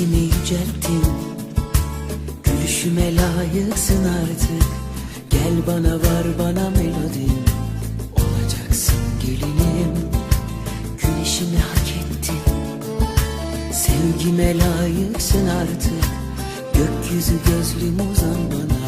Sevgimi yücelttin Gülüşüme layıksın artık. Gel bana var bana melodin Olacaksın gelinim. Güneşimi hak ettin. Sevgime layıksın artık. Gökyüzü gözlüm uzan bana.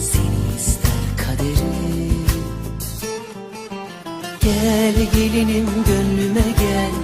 Seni ister kaderim. Gel gelinim gönlüme gel.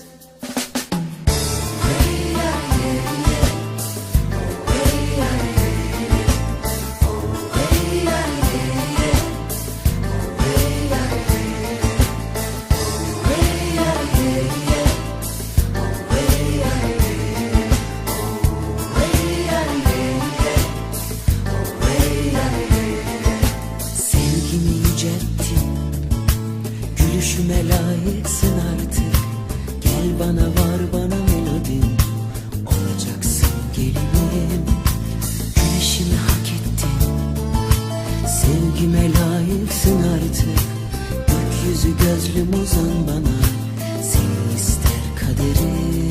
Gülüşüme layıksın artık. Gel bana var bana melodin Olacaksın gelinim. Güneşimi hak ettin. Sevgime layıksın artık. Gökyüzü gözlüm uzan bana. Seni ister kaderim